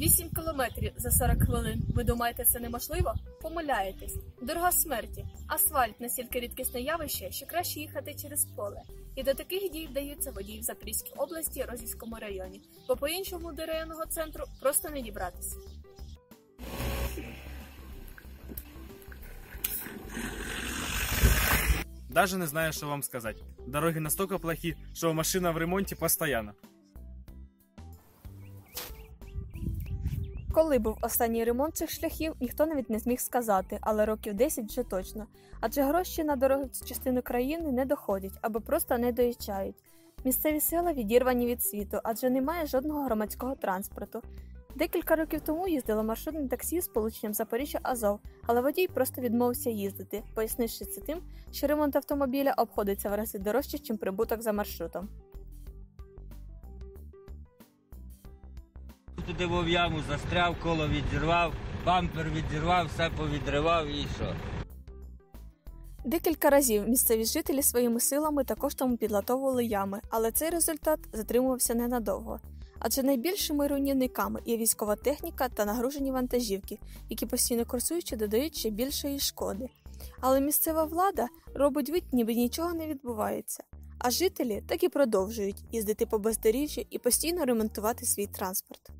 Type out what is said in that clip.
8 кілометрів за 40 хвилин. Ви думаєте, це неможливо? Помиляєтесь. Дорога смерті. Асфальт настільки рідкісне явище, що краще їхати через поле. І до таких дій вдаються водії в Запорізькій області, Розівському районі, бо по-іншому до районного центру просто не дібратися. Даже не знаю, что вам сказать. Дороги настолько плохи, что машина в ремонте постоянно. Коли був останній ремонт цих шляхів, ніхто навіть не зміг сказати, але років 10 вже точно. Адже гроші на дороги в цю частину країни не доходять або просто не доїчають. Місцеві села відірвані від світу, адже немає жодного громадського транспорту. Декілька років тому їздило маршрутне таксі з полученням Запоріжжя Азов, але водій просто відмовився їздити, пояснивши це тим, що ремонт автомобіля обходиться в рази дорожче, ніж прибуток за маршрутом. Туди в яму застряв, коло відірвав, бампер відірвав, все повідривав і що. Декілька разів місцеві жителі своїми силами та коштом підлатовували ями, але цей результат затримувався ненадовго. Адже найбільшими руйнівниками є військова техніка та нагружені вантажівки, які постійно курсуючи додають ще більшої шкоди. Але місцева влада робить вид, ніби нічого не відбувається. А жителі так і продовжують їздити по бездоріжжю і постійно ремонтувати свій транспорт.